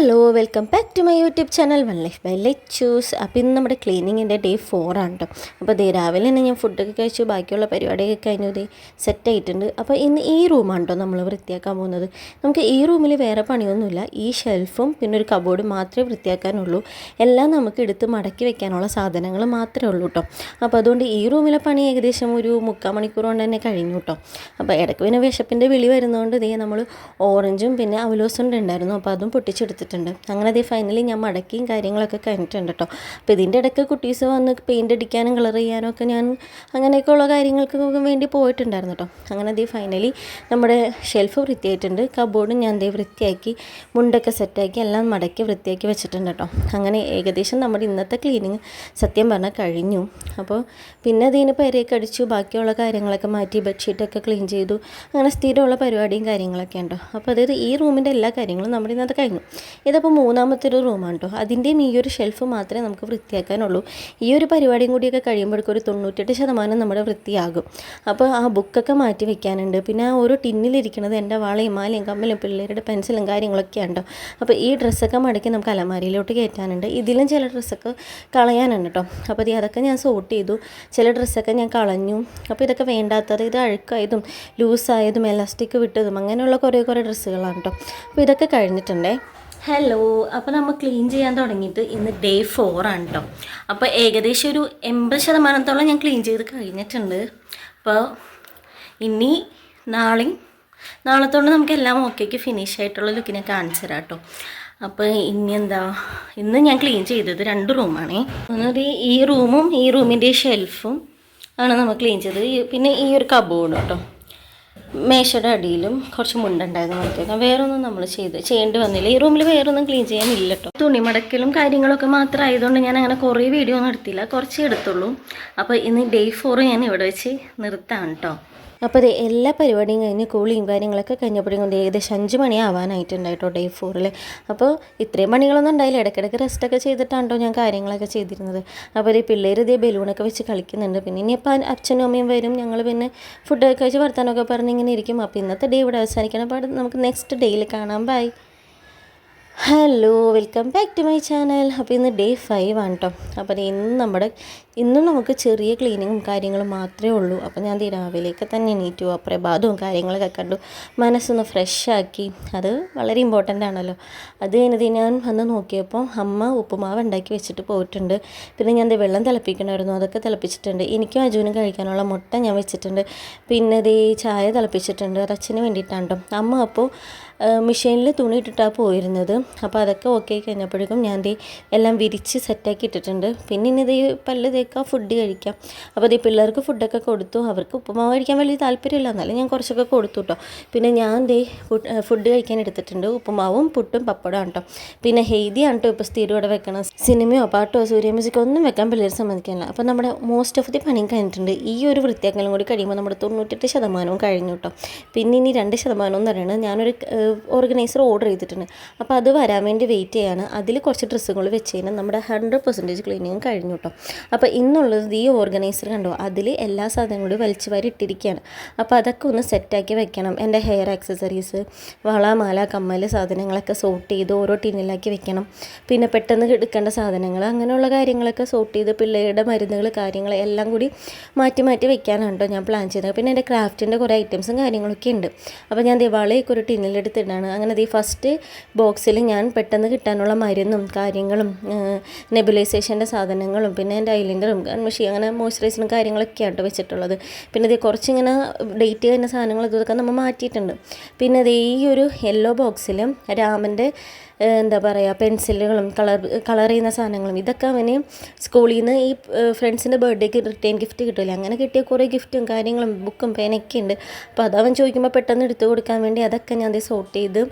Hello welcome back to my YouTube channel one life by Lechus അപ്പോൾ ഇന്ന് നമ്മുടെ ക്ലീനിങ്ങിന്റെ day four ആണ് കേട്ടോ അപ്പോൾ ദേ രാവിലെ തന്നെ ഞാൻ ഫുഡൊക്കെ കഴിച്ചു ബാക്കിയുള്ള പരിപാടിയൊക്കെ കഴിഞ്ഞു ദേ സെറ്റ് ആയിട്ടുണ്ട്. അപ്പോൾ ഇന്ന് ഈ റൂമാണ് കേട്ടോ നമ്മൾ വൃത്തിയാക്കാൻ പോകുന്നത്. നമുക്ക് ഈ റൂമിൽ വേറെ പണിയൊന്നുമില്ല. ഈ ഷെൽഫും പിന്നെ ഒരു കബോർഡും മാത്രമേ വൃത്തിയാക്കാനുള്ളൂ. എല്ലാം നമുക്ക് എടുത്ത് മടക്കി വെക്കാനുള്ള സാധനങ്ങൾ മാത്രമേ ഉള്ളൂ കേട്ടോ അപ്പോൾ അതുകൊണ്ട് ഈ റൂമിലെ പണി ഏകദേശം ഒരു മുക്കാൽ മണിക്കൂർ കൊണ്ട് തന്നെ കഴിഞ്ഞു കേട്ടോ അപ്പോൾ ഇടയ്ക്ക് പിന്നെ വിശപ്പിന്റെ വിളി വരുന്നതുകൊണ്ട് ദേ നമ്മൾ ഓറഞ്ചും പിന്നെ അവലോസും ഉണ്ടായിരുന്നു. അപ്പോൾ അതും പൊട്ടിച്ചെടുത്തിട്ടുണ്ട് അങ്ങനെ അതേ ഫൈനലി ഞാൻ മടക്കിയും കാര്യങ്ങളൊക്കെ കഴിഞ്ഞിട്ടുണ്ട് കേട്ടോ അപ്പോൾ ഇതിന്റെ ഇടയ്ക്ക് കുട്ടീസ് വന്ന് പെയിന്റ് അടിക്കാനും കളർ ചെയ്യാനും ഒക്കെ ഞാൻ അങ്ങനെയൊക്കെയുള്ള കാര്യങ്ങൾക്കൊക്കെ വേണ്ടി പോയിട്ടുണ്ടായിരുന്നു കേട്ടോ അങ്ങനെ അതേ ഫൈനലി നമ്മുടെ ഷെൽഫ് വൃത്തിയായിട്ടുണ്ട്. കബോർഡും ഞാൻ ദേ വൃത്തിയാക്കി മുണ്ടൊക്കെ സെറ്റാക്കി എല്ലാം മടക്കി വൃത്തിയാക്കി വെച്ചിട്ടുണ്ട് കേട്ടോ അങ്ങനെ ഏകദേശം നമ്മുടെ ഇന്നത്തെ ക്ലീനിങ് സത്യം പറഞ്ഞാൽ കഴിഞ്ഞു. അപ്പോൾ പിന്നെ അതിന് പെരയൊക്കെ അടിച്ചു ബാക്കിയുള്ള കാര്യങ്ങളൊക്കെ മാറ്റി ബെഡ്ഷീറ്റൊക്കെ ക്ലീൻ ചെയ്തു അങ്ങനെ സ്ഥിരമുള്ള പരിപാടിയും കാര്യങ്ങളൊക്കെ ഉണ്ടോ അപ്പോൾ അതായത് ഈ റൂമിന്റെ എല്ലാ കാര്യങ്ങളും നമ്മുടെ ഇന്നത്തെ കഴിഞ്ഞു. ഇതിപ്പോൾ മൂന്നാമത്തെ ഒരു റൂമാണ് കേട്ടോ അതിന്റെയും ഈ ഒരു ഷെൽഫ് മാത്രമേ നമുക്ക് വൃത്തിയാക്കാനുള്ളൂ. ഈ ഒരു പരിപാടിയും കൂടിയൊക്കെ കഴിയുമ്പോഴേക്കും ഒരു തൊണ്ണൂറ്റെട്ട് ശതമാനം നമ്മുടെ വൃത്തിയാകും. അപ്പോൾ ആ ബുക്കൊക്കെ മാറ്റി വെക്കാനുണ്ട്. പിന്നെ ആ ഓരോ ടിന്നിലിരിക്കുന്നത് എന്റെ വാളയും മാലയും കമ്മലും പിള്ളേരുടെ പെൻസിലും കാര്യങ്ങളൊക്കെ ഉണ്ടോ. അപ്പോൾ ഈ ഡ്രസ്സൊക്കെ മടക്കി നമുക്ക് അലമാരിയിലോട്ട് കയറ്റാനുണ്ട്. ഇതിലും ചില ഡ്രസ്സൊക്കെ കളയാനുണ്ട് കേട്ടോ അപ്പോൾ ഇത് അതൊക്കെ ഞാൻ സോർട്ട് ചെയ്തു. ചില ഡ്രസ്സൊക്കെ ഞാൻ കളഞ്ഞു. അപ്പോൾ ഇതൊക്കെ വേണ്ടാത്തത് ഇത് അഴുക്കായതും ലൂസായതും എലാസ്റ്റിക് വിട്ടതും അങ്ങനെയുള്ള കുറേ കുറേ ഡ്രസ്സുകളാണ് കേട്ടോ അപ്പോൾ ഇതൊക്കെ കഴിഞ്ഞിട്ടുണ്ടേ. ഹലോ അപ്പോൾ നമ്മൾ ക്ലീൻ ചെയ്യാൻ തുടങ്ങിയിട്ട് ഇന്ന് ഡേ ഫോർ ആണ് കേട്ടോ അപ്പോൾ ഏകദേശം ഒരു എൺപത് ശതമാനത്തോളം ഞാൻ ക്ലീൻ ചെയ്ത് കഴിഞ്ഞിട്ടുണ്ട്. അപ്പോൾ ഇനി നാളെയും നാളത്തോണ്ട് നമുക്ക് എല്ലാം ഓക്കേക്ക് ഫിനിഷ് ആയിട്ടുള്ള ലുക്കിനെ കാണിച്ചു തരാം കേട്ടോ അപ്പോൾ ഇനി എന്താ ഇന്ന് ഞാൻ ക്ലീൻ ചെയ്തത് രണ്ട് റൂമാണേ ഒന്നൊരു ഈ റൂമും ഈ റൂമിന്റെ ഷെൽഫും ആണ് നമ്മൾ ക്ലീൻ ചെയ്തത്. പിന്നെ ഈ ഒരു കബോർഡ് കേട്ടോ മേശയുടെ അടിയിലും കുറച്ച് മുണ്ടുണ്ടായിരുന്നു വേറെ ഒന്നും നമ്മൾ ചെയ്ത് ചെയ്യേണ്ടി വന്നില്ല. ഈ റൂമിൽ വേറെ ഒന്നും ക്ലീൻ ചെയ്യാനില്ല കേട്ടോ തുണി മടക്കലും കാര്യങ്ങളൊക്കെ മാത്രം ആയതുകൊണ്ട് ഞാൻ അങ്ങനെ കുറേ വീഡിയോ ഒന്നും എടുത്തില്ല. കുറച്ചേ എടുത്തുള്ളൂ. അപ്പോൾ ഇന്ന് ഡേ ഫോർ ഞാൻ ഇവിടെ വെച്ച് നിർത്താം കേട്ടോ അപ്പോൾ അതെ എല്ലാ പരിപാടിയും കഴിഞ്ഞ് കൂളിയും കാര്യങ്ങളൊക്കെ കഴിഞ്ഞപ്പോഴും കൊണ്ട് ഏകദേശം അഞ്ച് മണി ആവാനായിട്ടുണ്ടായിട്ടോ ഡേ ഫോറിൽ അപ്പോൾ ഇത്രയും പണികളൊന്നും ഉണ്ടായില്ല. ഇടയ്ക്കിടയ്ക്ക് റെസ്റ്റൊക്കെ ചെയ്തിട്ടാണ്ടോ ഞാൻ കാര്യങ്ങളൊക്കെ ചെയ്തിരുന്നത്. അപ്പോൾ ഈ പിള്ളേർ ഇതേ ബലൂണൊക്കെ വെച്ച് കളിക്കുന്നുണ്ട്. പിന്നെ ഇനിയിപ്പോൾ അച്ഛനും അമ്മയും വരും. ഞങ്ങൾ പിന്നെ ഫുഡൊക്കെ കഴിച്ച് വർത്താനമൊക്കെ പറഞ്ഞ് ഇങ്ങനെ ഇരിക്കും. അപ്പോൾ ഇന്നത്തെ ഡേ ഇവിടെ അവസാനിക്കണം. അപ്പോൾ നമുക്ക് നെക്സ്റ്റ് ഡേയിൽ കാണാം. Bye hello welcome back to my channel. അപ്പോൾ ഇന്ന് ഡേ ഫൈവ് ആണ് കേട്ടോ അപ്പോൾ ഇന്ന് നമ്മുടെ ഇന്ന് നമുക്ക് ചെറിയ ക്ലീനിങ്ങും കാര്യങ്ങളും മാത്രമേ ഉള്ളൂ. അപ്പോൾ ഞാൻ രാവിലെയൊക്കെ തന്നെ എണീറ്റു. ആ പ്രഭാതവും കാര്യങ്ങളൊക്കെ കണ്ടു. മനസ്സൊന്ന് ഫ്രഷാക്കി അത് വളരെ ഇമ്പോർട്ടന്റ് ആണല്ലോ. അത് കഴിഞ്ഞത് ഞാൻ വന്ന് നോക്കിയപ്പോൾ അമ്മ ഉപ്പുമാവ് ഉണ്ടാക്കി വെച്ചിട്ട് പോയിട്ടുണ്ട്. പിന്നെ ഞാൻ വെള്ളം തിളപ്പിക്കണമായിരുന്നു. അതൊക്കെ തിളപ്പിച്ചിട്ടുണ്ട്. എനിക്കും അജുവിനും കഴിക്കാനുള്ള മുട്ട ഞാൻ വെച്ചിട്ടുണ്ട്. പിന്നെ ദേ ചായ തിളപ്പിച്ചിട്ടുണ്ട്. അത് അച്ഛന് വേണ്ടിയിട്ടാണ് കേട്ടോ അമ്മ അപ്പോൾ മെഷീനിൽ തുണി ഇട്ടിട്ടാണ് പോയിരുന്നത്. അപ്പോൾ അതൊക്കെ ഓക്കെ കഴിഞ്ഞപ്പോഴേക്കും ഞാൻ ദേ എല്ലാം വിരിച്ച് സെറ്റാക്കി ഇട്ടിട്ടുണ്ട്. പിന്നെ ഇനി ഇത് പല്ല് തേക്കാം ഫുഡ് കഴിക്കാം. അപ്പോൾ ദേ പിള്ളേർക്ക് ഫുഡൊക്കെ കൊടുത്തു. അവർക്ക് ഉപ്പുമാവ് കഴിക്കാൻ വലിയ താല്പര്യമില്ല. എന്നാലും ഞാൻ കുറച്ചൊക്കെ കൊടുത്തു കേട്ടോ പിന്നെ ഞാൻ ദേ ഫുഡ് കഴിക്കാൻ എടുത്തിട്ടുണ്ട്. ഉപ്പുമാവും പുട്ടും പപ്പടമാണ് കേട്ടോ പിന്നെ ഹെയ്തിയാണ് കേട്ടോ ഇപ്പോൾ സ്ഥിരം ഇവിടെ വെക്കണം സിനിമയോ പാട്ടോ സൂര്യ മ്യൂസിക്കോ ഒന്നും വെക്കാൻ പിള്ളേർ സമ്മതിക്കില്ല അപ്പോൾ നമ്മുടെ മോസ്റ്റ് ഓഫ് ദി പണിയും കഴിഞ്ഞിട്ടുണ്ട്. ഈ ഒരു വൃത്തിയാക്കലും കൂടി കഴിയുമ്പോൾ നമ്മുടെ തൊണ്ണൂറ്റെട്ട് ശതമാനവും കഴിഞ്ഞു കേട്ടോ പിന്നെ ഇനി രണ്ട് ശതമാനം എന്ന് പറയുന്നത് ഞാനൊരു ഓർഗനൈസർ ഓർഡർ ചെയ്തിട്ടുണ്ട്. അപ്പോൾ അത് വരാൻ വേണ്ടി വെയിറ്റ് ചെയ്യാണ്. അതിൽ കുറച്ച് ഡ്രസ്സുകൾ വെച്ച് കഴിഞ്ഞാൽ നമ്മുടെ ഹൺഡ്രഡ് പെർസെന്റേജ് ക്ലീനിങ് കഴിഞ്ഞു കേട്ടോ. അപ്പോൾ ഇന്നുള്ളത് ഈ ഓർഗനൈസർ കണ്ടോ അതിൽ എല്ലാ സാധനങ്ങളും കൂടി വലിച്ചു വാരി ഇട്ടിരിക്കുകയാണ്. അപ്പോൾ അതൊക്കെ ഒന്ന് സെറ്റാക്കി വെക്കണം. എന്റെ ഹെയർ ആക്സസറീസ് വള മാല കമ്മൽ സാധനങ്ങളൊക്കെ സോർട്ട് ചെയ്ത് ഓരോ ടിന്നിലാക്കി വെക്കണം. പിന്നെ പെട്ടെന്ന് എടുക്കേണ്ട സാധനങ്ങൾ അങ്ങനെയുള്ള കാര്യങ്ങളൊക്കെ സോർട്ട് ചെയ്ത് പിള്ളേരുടെ മരുന്നുകൾ കാര്യങ്ങൾ എല്ലാം കൂടി മാറ്റി മാറ്റി വെക്കാനാണ് കേട്ടോ ഞാൻ പ്ലാൻ ചെയ്തത്. പിന്നെ എന്റെ ക്രാഫ്റ്റിന്റെ കുറേ ഐറ്റംസും കാര്യങ്ങളൊക്കെ ഉണ്ട്. അപ്പോൾ ഞാൻ ദിവാളിയൊക്കെ ഒരു ടിന്നിലെടുത്തിട്ടാണ് അങ്ങനെ ഈ ഫസ്റ്റ് ബോക്സിൽ ഞാൻ പെട്ടെന്ന് കിട്ടാനുള്ള മരുന്നും കാര്യങ്ങളും നെബുലൈസേഷന്റെ സാധനങ്ങളും പിന്നെ എന്റെ ഐലൈനറും കൺമഷി അങ്ങനെ മോയ്സ്ചറൈസറും കാര്യങ്ങളൊക്കെയാണ് കേട്ടോ വെച്ചിട്ടുള്ളത്. പിന്നെ ഇത് കുറച്ചിങ്ങനെ ഡേറ്റ് കഴിഞ്ഞ സാധനങ്ങൾ ഇതൊക്കെ നമ്മൾ മാറ്റിയിട്ടുണ്ട്. പിന്നെ ഈ ഒരു യെല്ലോ ബോക്സിൽ രാമന്റെ എന്താ പറയുക പെൻസിലുകളും കളർ കളർ ചെയ്യുന്ന സാധനങ്ങളും ഇതൊക്കെ അവന് സ്കൂളിൽ നിന്ന് ഈ ഫ്രണ്ട്സിന്റെ ബർത്ത്ഡേക്ക് റിട്ടേൺ ഗിഫ്റ്റ് കിട്ടില്ല അങ്ങനെ കിട്ടിയ കുറേ ഗിഫ്റ്റും കാര്യങ്ങളും ബുക്കും പേനൊക്കെ ഉണ്ട്. അപ്പോൾ അതവൻ ചോദിക്കുമ്പോൾ പെട്ടെന്ന് എടുത്തു കൊടുക്കാൻ വേണ്ടി അതൊക്കെ ഞാൻ അത് സോർട്ട് ചെയ്ത്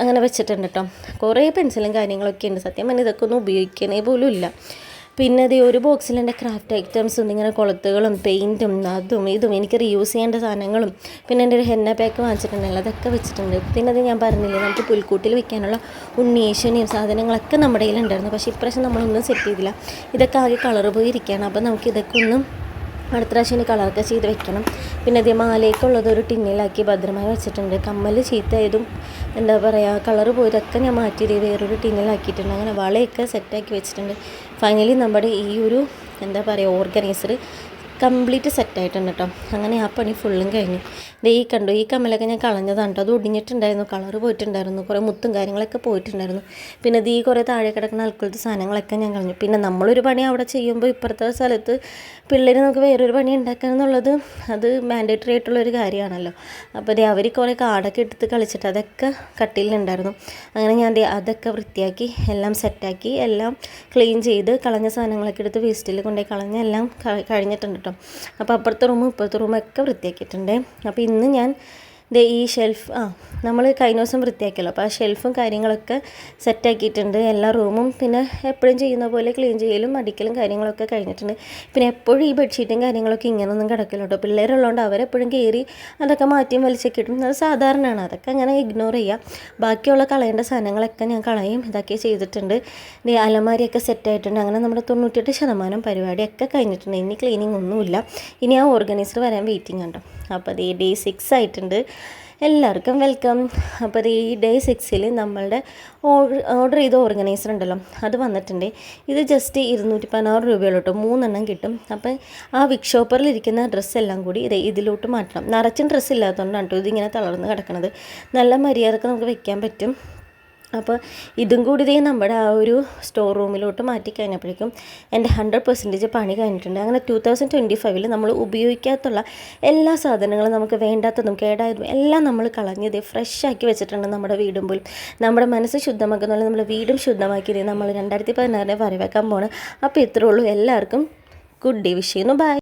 അങ്ങനെ വെച്ചിട്ടുണ്ട് കേട്ടോ കുറേ പെൻസിലും കാര്യങ്ങളൊക്കെ ഉണ്ട്. സത്യം പറഞ്ഞാൽ ഇതൊക്കെ ഒന്നും ഉപയോഗിക്കണേ പോലും ഇല്ല. പിന്നെ അത് ഒരു ബോക്സിൽ എന്റെ ക്രാഫ്റ്റ് ഐറ്റംസും ഇങ്ങനെ കൊളുത്തുകളും പെയിന്റും അതും ഇതും എനിക്ക് റീയൂസ് ചെയ്യേണ്ട സാധനങ്ങളും. പിന്നെ എന്റെ ഒരു ഹെന്ന പാക്ക് വാങ്ങിച്ചിട്ടുണ്ടല്ലോ അതൊക്കെ വെച്ചിട്ടുണ്ട്. പിന്നെ അത് ഞാൻ പറഞ്ഞില്ലേ നമുക്ക് പുൽക്കൂട്ടിൽ വെക്കാനുള്ള ഉണ്ണീഷണിയും സാധനങ്ങളൊക്കെ നമ്മുടെ കയ്യിലുണ്ടായിരുന്നു. പക്ഷേ ഇപ്രാവശ്യം നമ്മളൊന്നും സെറ്റ് ചെയ്തില്ല. ഇതൊക്കെ ആകെ കളർ പോയിരിക്കുകയാണ് അപ്പോൾ നമുക്ക് ഇതൊക്കെ ഒന്ന് അടുത്ത പ്രാവശ്യം കളറൊക്കെ ചെയ്ത് വെക്കണം. പിന്നെ അതേ മാലയ്ക്കുള്ളത് ഒരു ടിന്നിലാക്കി ഭദ്രമായി വെച്ചിട്ടുണ്ട്. കമ്മൽ ചീത്തയതും എന്താ പറയുക കളർ പോയതൊക്കെ ഞാൻ മാറ്റി വേറൊരു ടിന്നിലാക്കിയിട്ടുണ്ട്. അങ്ങനെ വളയൊക്കെ സെറ്റാക്കി വെച്ചിട്ടുണ്ട്. ഫൈനലി നമ്മുടെ ഈ ഒരു എന്താ പറയുക ഓർഗനൈസർ കംപ്ലീറ്റ് സെറ്റായിട്ടുണ്ട് കേട്ടോ അങ്ങനെ ആ പണി ഫുള്ളും കഴിഞ്ഞു. ദേ ഈ കണ്ടു ഈ കമ്മലൊക്കെ ഞാൻ കളഞ്ഞതാണ് കേട്ടോ അത് ഒടിഞ്ഞിട്ടുണ്ടായിരുന്നു കളർ പോയിട്ടുണ്ടായിരുന്നു കുറേ മുത്തും കാര്യങ്ങളൊക്കെ പോയിട്ടുണ്ടായിരുന്നു. പിന്നെ ദീ കുറേ താഴെ കിടക്കുന്ന ആൾക്കാരുടെ സാധനങ്ങളൊക്കെ ഞാൻ കളഞ്ഞു. പിന്നെ നമ്മളൊരു പണി അവിടെ ചെയ്യുമ്പോൾ ഇപ്പുറത്തെ സ്ഥലത്ത് പിള്ളേർ നമുക്ക് വേറൊരു പണി ഉണ്ടാക്കുക എന്നുള്ളത് അത് മാൻഡേറ്ററി ആയിട്ടുള്ളൊരു കാര്യമാണല്ലോ. അപ്പോൾ ദേ അവർ കുറേ കാടൊക്കെ എടുത്ത് കളിച്ചിട്ട് അതൊക്കെ കട്ടിലുണ്ടായിരുന്നു അങ്ങനെ ഞാൻ അതൊക്കെ വൃത്തിയാക്കി എല്ലാം സെറ്റാക്കി എല്ലാം ക്ലീൻ ചെയ്ത് കളഞ്ഞ സാധനങ്ങളൊക്കെ എടുത്ത് വേസ്റ്റിൽ കൊണ്ടുപോയി കളഞ്ഞ എല്ലാം കഴിഞ്ഞിട്ടുണ്ട് കേട്ടോ അപ്പോൾ അപ്പുറത്തെ റൂമും ഇപ്പുറത്തെ റൂമൊക്കെ വൃത്തിയാക്കിയിട്ടുണ്ട്. അപ്പോൾ ഇന്ന് ഞാൻ ദേ ഈ ഷെൽഫ് ആ നമ്മൾ കഴിഞ്ഞ ദിവസം വൃത്തിയാക്കിയല്ലോ. അപ്പോൾ ആ ഷെൽഫും കാര്യങ്ങളൊക്കെ സെറ്റാക്കിയിട്ടുണ്ട്. എല്ലാ റൂമും പിന്നെ എപ്പോഴും ചെയ്യുന്ന പോലെ ക്ലീൻ ചെയ്യലും അടിക്കലും കാര്യങ്ങളൊക്കെ കഴിഞ്ഞിട്ടുണ്ട്. പിന്നെ എപ്പോഴും ഈ ബെഡ്ഷീറ്റും കാര്യങ്ങളൊക്കെ ഇങ്ങനൊന്നും കിടക്കില്ല കേട്ടോ പിള്ളേരുള്ളതുകൊണ്ട് അവരെപ്പോഴും കയറി അതൊക്കെ മാറ്റിയും വലിച്ചൊക്കെ ഇടും. അത് സാധാരണയാണ്. അതൊക്കെ അങ്ങനെ ഇഗ്നോർ ചെയ്യുക ബാക്കിയുള്ള കളയേണ്ട സാധനങ്ങളൊക്കെ ഞാൻ കളയും. ഇതൊക്കെ ചെയ്തിട്ടുണ്ട്. അലമാരിയൊക്കെ സെറ്റായിട്ടുണ്ട്. അങ്ങനെ നമ്മുടെ തൊണ്ണൂറ്റെട്ട് ശതമാനം പരിപാടിയൊക്കെ കഴിഞ്ഞിട്ടുണ്ട്. ഇനി ക്ലീനിങ് ഒന്നുമില്ല. ഇനി ആ ഓർഗനൈസർ വരാൻ വെയിറ്റിംഗ് ഉണ്ടോ? അപ്പോൾ അത് ഡേ സിക്സ് ആയിട്ടുണ്ട്. എല്ലാവർക്കും വെൽക്കം. അപ്പോൾ ഈ ഡേ സിക്സിൽ നമ്മളുടെ ഓർഡർ ചെയ്ത ഓർഗനൈസർ ഉണ്ടല്ലോ അത് വന്നിട്ടുണ്ട്. ഇത് ജസ്റ്റ് ഇരുന്നൂറ്റി പതിനാറ് രൂപയുള്ളൂ കേട്ടോ മൂന്നെണ്ണം കിട്ടും. അപ്പം ആ വിക് ഷോപ്പറിൽ ഇരിക്കുന്ന ഡ്രസ്സെല്ലാം കൂടി ഇത് ഇതിലോട്ട് മാറ്റണം. നിറച്ചും ഡ്രസ്സ് ഇല്ലാത്തതുകൊണ്ടാണ് കേട്ടോ ഇതിങ്ങനെ തളർന്ന് കിടക്കുന്നത് നല്ല മര്യാദയ്ക്ക് നമുക്ക് വെക്കാൻ പറ്റും. അപ്പോൾ ഇതും കൂടി ഇതേ നമ്മുടെ ആ ഒരു സ്റ്റോർ റൂമിലോട്ട് മാറ്റി കഴിഞ്ഞപ്പോഴേക്കും എന്റെ ഹൺഡ്രഡ് പെർസെന്റേജ് പണി കഴിഞ്ഞിട്ടുണ്ട്. അങ്ങനെ ടു തൗസൻഡ് ട്വന്റി ഫൈവിൽ നമ്മൾ ഉപയോഗിക്കാത്തുള്ള എല്ലാ സാധനങ്ങളും നമുക്ക് വേണ്ടാത്തതും കേടായതും എല്ലാം നമ്മൾ കളഞ്ഞത് ഫ്രഷ് ആക്കി വെച്ചിട്ടുണ്ട് നമ്മുടെ വീടും പോലും. നമ്മുടെ മനസ്സ് ശുദ്ധമാക്കുന്ന നമ്മുടെ വീടും ശുദ്ധമാക്കിയത് നമ്മൾ രണ്ടായിരത്തി പതിനാറിനെ വരവേക്കാൻ പോകണം അപ്പോൾ ഇത്രേ ഉള്ളൂ. എല്ലാവർക്കും ഗുഡ് ഡേ വിഷയുന്നു ബൈ